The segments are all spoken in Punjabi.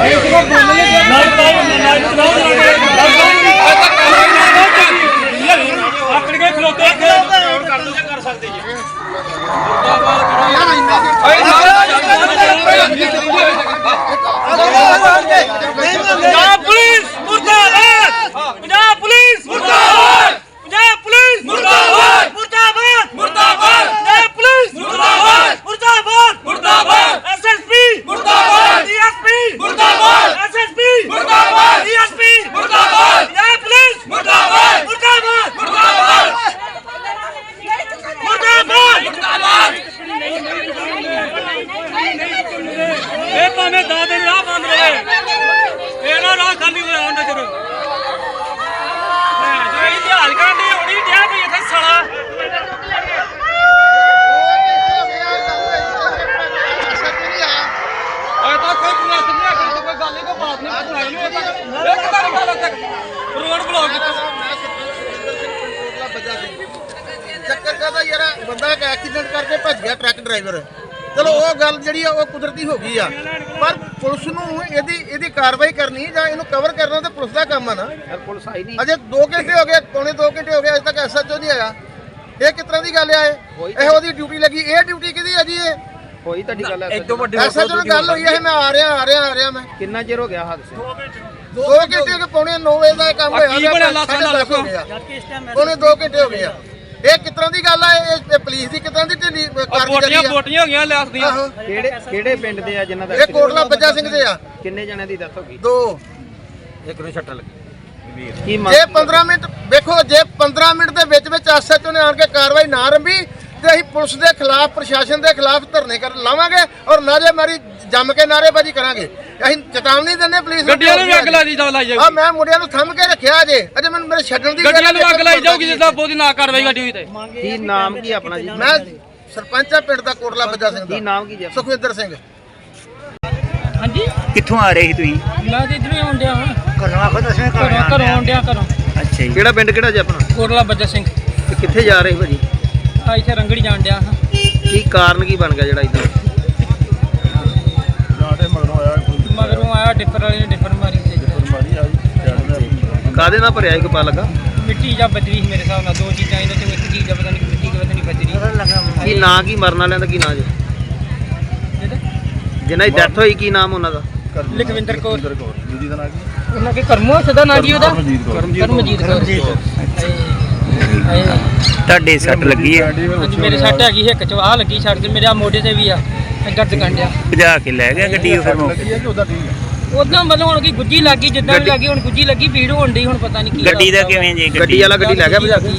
ਆਕੜ ਭਾਵੇਂ ਦਾਦੇ ਦੇ ਰਾਹ ਬੰਦ ਰਹੇ ਇਹ ਨਾ ਰਾਹ ਖਾਲੀ ਹੋਇਆ ਹੁੰਦਾ ਜਦੋਂ ਮੈਂ ਜੋ ਇਹ ਇਤਿਹਾਸ ਕਰਨ ਹੋਣੀ ਡਿਆ ਵੀ ਇੱਥੇ ਸੜਾ ਰੋਡ ਬਲੌਕ ਚੱਕਰ ਕਹਦਾ ਯਾਰ, ਬੰਦਾ ਐਕਸੀਡੈਂਟ ਕਰਕੇ ਭੱਜ ਗਿਆ ਟਰੱਕ ਡਰਾਈਵਰ ਚਲੋ ਉਹ ਗੱਲ ਜਿਹੜੀ ਆ ਉਹ ਕੁਦਰਤੀ ਹੋ ਗਈ ਆ। ਪਰ ਪੁਲਿਸ ਨੂੰ ਇਹਦੀ ਇਹਦੀ ਕਾਰਵਾਈ ਕਰਨੀ ਜਾਂ ਇਹਨੂੰ ਕਵਰ ਕਰਨਾ ਤਾਂ ਪੁਲਿਸ ਦਾ ਕੰਮ ਆ ਨਾ? ਪੁਲਿਸ ਆਈ ਨਹੀਂ। ਅਜੇ 2 ਘੰਟੇ ਹੋ ਗਏ ਪੌਣੇ 2 ਘੰਟੇ ਹੋ ਗਏ ਅਜੇ ਤੱਕ ਐਸਐਚਓ ਨਹੀਂ ਆਇਆ। ਇਹ ਕਿਸ ਤਰ੍ਹਾਂ ਦੀ ਗੱਲ ਆ ਇਹ? ਇਹ ਉਹਦੀ ਡਿਊਟੀ ਲੱਗੀ। ਇਹ ਡਿਊਟੀ ਕਿਹਦੀ ਆ ਜੀ ਇਹ? ਹੋਈ ਤੁਹਾਡੀ ਗੱਲ ਐ ਐਸਐਚਓ ਨਾਲ ਗੱਲ ਹੋਈ ਹੈ ਮੈਂ ਆ ਰਿਹਾ ਆ ਰਿਹਾ ਆ ਰਿਹਾ ਮੈਂ। ਕਿੰਨਾ ਚਿਰ ਹੋ ਗਿਆ ਹਾਦਸੇ 2 ਘੰਟੇ ਹੋ ਗਏ। ਪੌਣੇ 9 ਵਜੇ ਦਾ ਕੰਮ ਹੋਇਆ ਕੀ ਬਣਿਆ? ਲਾਸਾਂ ਸਾਢੇ ਦਾ ਦਸ ਹੋ ਗਏ ਆ। ਪੌਣੇ 2 ਘੰਟੇ ਹੋ ਗਏ ਆ। ਇਹ ਕਿਸ ਤਰ੍ਹਾਂ ਦੀ ਗੱਲ ਆ? ਇਹ ਇਹ ਪੁਲਿਸ ਦੀ ਕਿਸ ਤਰ੍ਹਾਂ ਦੀ ਢਿੱਲੀ ਆ ਕਾਰਗੁਜ਼ਾਰੀ ਬੋਟੀਆਂ ਆ? ਬੋਟੀਆਂ ਹੋ ਗਈਆਂ ਲਿਆਸ ਦੀਆਂ। ਆਹੋ। ਕਿਹੜੇ ਕਿਹੜੇ ਪਿੰਡ ਦੇ ਆ ਜਿਨ੍ਹਾਂ ਦਾ ਇਹ ਕੋਟਲਾ ਬੱਜਾ ਸਿੰਘ ਦੇ ਆ। ਕਿੰਨੇ ਜਣਿਆਂ ਦੀ ਹੋ ਗਈ? ਦੋ। ਇੱਕ ਨੂੰ ਛੱਟਣ ਲੱਗੀ। ਕੀ ਮੰਗ ਜੇ 15 ਮਿੰਟ ਵੇਖੋ ਜੇ 15 ਮਿੰਟ ਦੇ ਵਿੱਚ ਵਿੱਚ ਐਸਐਚਓ ਨੇ ਆਣ ਕੇ ਕਾਰਵਾਈ ਨਾ ਆਰੰਭੀ ਤੇ ਅਸੀਂ ਪੁਲਿਸ ਦੇ ਖਿਲਾਫ ਪ੍ਰਸ਼ਾਸਨ ਦੇ ਖਿਲਾਫ ਧਰਨੇ ਕਰ ਲਾਵਾਂਗੇ ਔਰ ਨਾਰੇ ਮਾਰੀ ਜੰਮ ਕੇ ਨਾਰੇਬਾਜ਼ੀ ਕਰਾਂਗੇ। ਅਸੀਂ ਚੇਤਾਵਨੀ ਦਿੰਦੇ ਪੁਲਿਸ ਨੂੰ। ਗੱਡੀਆਂ ਨੂੰ ਵੀ ਅੱਗ ਲਾਈ ਜਾ ਲਾਈ ਆ ਜਾਊਗੀ ਮੈਂ ਮੁੰਡਿਆਂ ਨੂੰ ਥੰਮ ਕੇ ਰੱਖਿਆ ਅਜੇ। ਅਜੇ ਮੈਨੂੰ ਮੇਰੇ ਛੱਡਣ ਦੀ ਗੱਡੀਆਂ ਨੂੰ ਅੱਗ ਲਾਈ ਜਾਊਗੀ ਜਿੱਦਾਂ ਬੋਦੀ ਨਾ ਕਾਰਵਾਈ ਗੱਡੀ ਹੋਈ ਤੇ। ਕੀ ਨਾਮ ਕੀ ਆਪਣਾ ਜੀ? ਮੈਂ ਸਰਪੰਚ ਆ ਪਿੰਡ ਦਾ ਕੋਟਲਾ ਬੱਜਾ ਸਿੰਘ ਕੀ ਦਾ ਨਾਮ ਕੀ ਜੀ? ਸੁਖਵਿੰਦਰ ਸਿੰਘ। ਹਾਂਜੀ। ਕਿੱਥੋਂ ਆ ਰਹੇ ਸੀ ਤੁਸੀਂ? ਮੈਂ ਤੇ ਇਧਰੋਂ ਹੀ ਆਉਣ ਡਿਆ ਹਾਂ ਘਰੋਂ ਆਖੋ ਦੱਸਵੇਂ ਘਰੋਂ ਘਰੋਂ ਆਉਣ ਡਿਆ ਘਰੋਂ। ਅੱਛਾ ਜੀ। ਕਿਹੜਾ ਪਿੰਡ ਕਿਹੜਾ ਜੀ ਆਪਣਾ? ਕੋਟਲਾ ਬੱਜਾ ਸਿੰਘ। ਤੇ ਕਿੱਥੇ ਜਾ ਰਹੇ ਭਾਜੀ? ਆ ਇੱਥੇ ਰੰਗੜੀ ਜਾਣ ਡਿਆ ਹਾਂ। ਕੀ ਕਾਰਨ ਕੀ ਬਣ ਗਿਆ ਜਿਹੜਾ ਇਦਾਂ ਵਾਲੇ ਨੇ ਡਿਫਰ ਮਾਰੀ ਤੇ। ਕਾਦੇ ਨਾਲ ਭਰਿਆ ਇੱਕ ਪਾ ਲੱਗਾ? ਮਿੱਟੀ ਜਾਂ ਬਜਰੀ ਸੀ ਮੇਰੇ ਹਿਸਾਬ ਨਾਲ ਦੋ ਚੀਜ਼ਾਂ ਇਹਨਾਂ ਚੋਂ ਇੱਕ ਚੀਜ਼ ਆ, ਪਤਾ ਨਹੀਂ ਮਿੱਟੀ ਕਿ ਪਤਾ ਨਹੀਂ ਬਜਰੀ। ਕੀ ਨਾਂ ਕੀ ਮਰਨ ਵਾਲਿਆਂ ਦਾ ਕੀ ਨਾਂ ਜੀ? ਜਿਨ੍ਹਾਂ ਦੀ ਡੈਥ ਹੋਈ ਕੀ ਨਾਮ ਉਹਨਾਂ ਦਾ? ਲਖਵਿੰਦਰ ਕੌਰ। ਉਹਨਾਂ ਕੇ ਕਰਮੋ ਸਦਾ ਨਾਂ ਜੀ ਉਹਦਾ? ਕਰਮਜੀਤ ਕੌਰ। ਹਾਏ। ਹਾਏ। ਤੁਹਾਡੇ ਸੱਟ ਲੱਗੀ ਹੈ? ਮੇਰੇ ਸੱਟ ਹੈਗੀ ਹਿੱਕ ਚ ਆ ਲੱਗੀ ਛੱਡ ਤੇ ਮੇਰੇ ਆ ਮੋਢੇ ਤੇ ਵੀ ਆ। ਇਹ ਦਰਦ ਕੰਡਿਆ ਭਜਾ ਕੇ ਲੈ ਗਿਆ ਗੱਡੀ ਉਹ ਫਿਰ ਮੌਕੇ ਉਦਾਂ ਮਤਲਬ ਹੁਣ ਕੀ ਗੁੱਜੀ ਲੱਗੀ ਜਿੱਦਾਂ ਵੀ ਲੱਗੀ ਹੁਣ ਗੁੱਜੀ ਲੱਗੀ ਭੀੜ ਹੋਣ ਡਈ ਹੁਣ ਪਤਾ ਨਹੀਂ ਕੀ ਗੱਡੀ ਦਾ ਕਿਵੇਂ ਜੀ ਗੱਡੀ ਵਾਲਾ ਗੱਡੀ ਲੈ ਗਿਆ ਭਜਾ ਕੇ?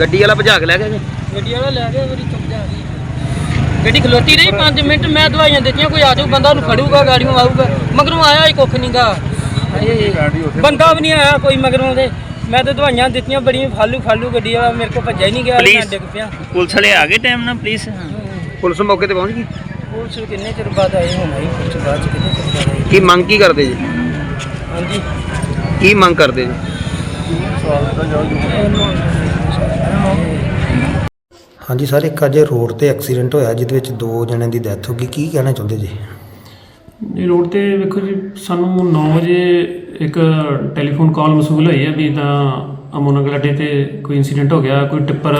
ਗੱਡੀ ਵਾਲਾ ਭਜਾ ਕੇ ਲੈ ਗਿਆ ਜੀ ਗੱਡੀ ਵਾਲਾ ਲੈ ਗਿਆ ਮੇਰੀ ਚੁੱਪ ਜਾ ਗਈ ਗੱਡੀ ਖਲੋਤੀ ਰਹੀ 5 ਮਿੰਟ ਮੈਂ ਦਵਾਈਆਂ ਦਿੱਤੀਆਂ ਕੋਈ ਆ ਜਾਊ ਬੰਦਾ ਉਹਨੂੰ ਫੜੂਗਾ ਗਾੜੀਆਂ ਆਊਗਾ ਮਗਰੋਂ ਆਇਆ ਹੀ ਕੁੱਖ ਨਹੀਂਗਾ ਬੰਦਾ ਵੀ ਨਹੀਂ ਆਇਆ ਕੋਈ ਮਗਰੋਂ ਦੇ ਮੈਂ ਤਾਂ ਦਵਾਈਆਂ ਦਿੱਤੀਆਂ ਬੜੀਆਂ ਫਾਲੂ ਫਾਲੂ ਗੱਡੀ ਵਾਲਾ ਮੇਰੇ ਕੋਲ ਭੱਜਿਆ ਹੀ ਨਹੀਂ ਗਿਆ ਮੈਂ ਪੁਲਿਸ ਡਿੱਗ ਪਿਆ। ਪੁਲਿਸ ਵਾਲੇ ਆ ਗਏ ਟਾਈਮ ਨਾਲ ਪੁਲਿਸ? ਪੁਲਿਸ ਮੌਕੇ ਤੇ ਪਹੁੰਚ ਗਈ? ਪੁਲਿਸ ਕਿੰਨੇ ਚਿਰ ਬਾਅਦ ਆਏ ਹੁਣ ਆਈ ਪੁਲਿਸ ਬਾਅਦ ਚ ਕਿੰਨੇ ਚਿਰ ਬਾਅਦ ਆਈ ਕੀ ਮੰਗ ਕੀ ਕਰਦੇ ਜੀ? ਹਾਂਜੀ। ਕੀ ਮੰਗ ਕਰਦੇ ਜੀ? ਹਾਂਜੀ ਸਰ ਇੱਕ ਅੱਜ ਰੋਡ ਤੇ ਐਕਸੀਡੈਂਟ ਹੋਇਆ ਜਿਹਦੇ ਵਿੱਚ ਦੋ ਜਣਿਆਂ ਦੀ ਡੈਥ ਹੋ ਗਈ। ਕੀ ਕਹਿਣਾ ਚਾਹੁੰਦੇ ਜੀ? ਇਹ ਰੋਡ ਤੇ ਵੇਖੋ ਜੀ ਸਾਨੂੰ 9 ਵਜੇ ਇੱਕ ਟੈਲੀਫੋਨ ਕਾਲ ਮਸੂਲ ਹੋਈ ਹੈ ਵੀ ਤਾਂ ਅਮੋਨਗਲ ਅੱਡੇ ਤੇ ਕੋਈ ਇਨਸੀਡੈਂਟ ਹੋ ਗਿਆ ਕੋਈ ਟਿੱਪਰ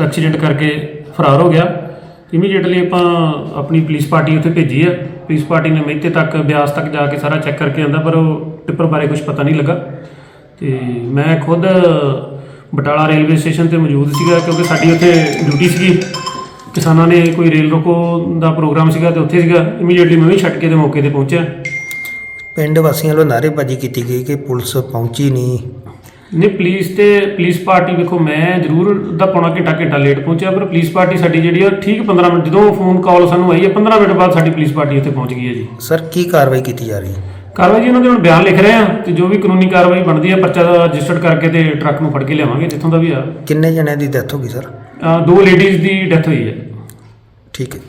ਐਕਸੀਡੈਂਟ ਕਰਕੇ ਫਰਾਰ ਹੋ ਗਿਆ। ਇਮੀਡੀਏਟਲੀ ਆਪਾਂ ਆਪਣੀ ਪੁਲਿਸ ਪਾਰਟੀ ਉੱਥੇ ਭੇਜੀ ਹੈ ਪੁਲਿਸ ਪਾਰਟੀ ਨੇ ਮਹਿਤੇ ਤੱਕ, ਬਿਆਸ ਤੱਕ ਜਾ ਕੇ ਸਾਰਾ ਚੈੱਕ ਕਰਕੇ ਆਂਦਾ, ਪਰ ਉਹ ਟਿੱਪਰ ਬਾਰੇ ਕੁਝ ਪਤਾ ਨਹੀਂ ਲੱਗਾ। ਤੇ ਮੈਂ ਖੁਦ ਬਟਾਲਾ ਰੇਲਵੇ ਸਟੇਸ਼ਨ ਤੇ ਮੌਜੂਦ ਸੀਗਾ, ਕਿਉਂਕਿ ਸਾਡੀ ਉੱਥੇ ਡਿਊਟੀ ਸੀਗੀ। ਕਿਸਾਨਾਂ ਨੇ ਕੋਈ ਰੇਲ ਰੋਕੋ ਦਾ ਪ੍ਰੋਗਰਾਮ ਸੀਗਾ ਤੇ ਉੱਥੇ ਸੀਗਾ। ਇਮੀਡੀਏਟਲੀ ਮੈਂ ਵੀ ਛੱਡ ਕੇ ਤੇ ਮੌਕੇ ਤੇ ਪਹੁੰਚਿਆ। ਪਿੰਡ ਵਾਸੀਆਂ ਵੱਲੋਂ ਨਾਅਰੇਬਾਜ਼ੀ ਕੀਤੀ ਗਈ ਕਿ ਪੁਲਿਸ ਪਹੁੰਚੀ ਨਹੀਂ। ਨੇ ਪੁਲਿਸ ਤੇ ਪੁਲਿਸ ਪਾਰਟੀ ਵੇਖੋ ਮੈਂ ਜ਼ਰੂਰ ਦਾ ਪੌਣਾ ਘੰਟਾ ਘੰਟਾ ਲੇਟ ਪਹੁੰਚਿਆ ਪਰ ਪੁਲਿਸ ਪਾਰਟੀ ਸਾਡੀ ਜਿਹੜੀ ਆ ਠੀਕ 15 ਮਿੰਟ ਜਦੋਂ ਫੋਨ ਕਾਲ ਸਾਨੂੰ ਆਈ ਹੈ 15 ਮਿੰਟ ਬਾਅਦ ਸਾਡੀ ਪੁਲਿਸ ਪਾਰਟੀ ਉੱਥੇ ਪਹੁੰਚ ਗਈ ਹੈ ਜੀ। ਸਰ ਕੀ ਕਾਰਵਾਈ ਕੀਤੀ ਜਾ ਰਹੀ ਹੈ? ਕਾਰਵਾਈ ਜੀ ਉਹਨਾਂ ਦੇ ਹੁਣ ਬਿਆਨ ਲਿਖ ਰਹੇ ਆ ਤੇ ਜੋ ਵੀ ਕਾਨੂੰਨੀ ਕਾਰਵਾਈ ਬਣਦੀ ਹੈ ਪਰਚਾ ਰਜਿਸਟਰਡ ਕਰਕੇ ਤੇ ਟਰੱਕ ਨੂੰ ਫੜ ਕੇ ਲਿਆਵਾਂਗੇ ਜਿੱਥੋਂ ਦਾ ਵੀ ਆ। ਕਿੰਨੇ ਜਣਿਆਂ ਦੀ ਡੈਥ ਹੋ ਗਈ ਸਰ ਦੋ ਲੇਡੀਜ਼ ਦੀ ਡੈਥ ਹੋਈ ਹੈ। ਠੀਕ ਹੈ।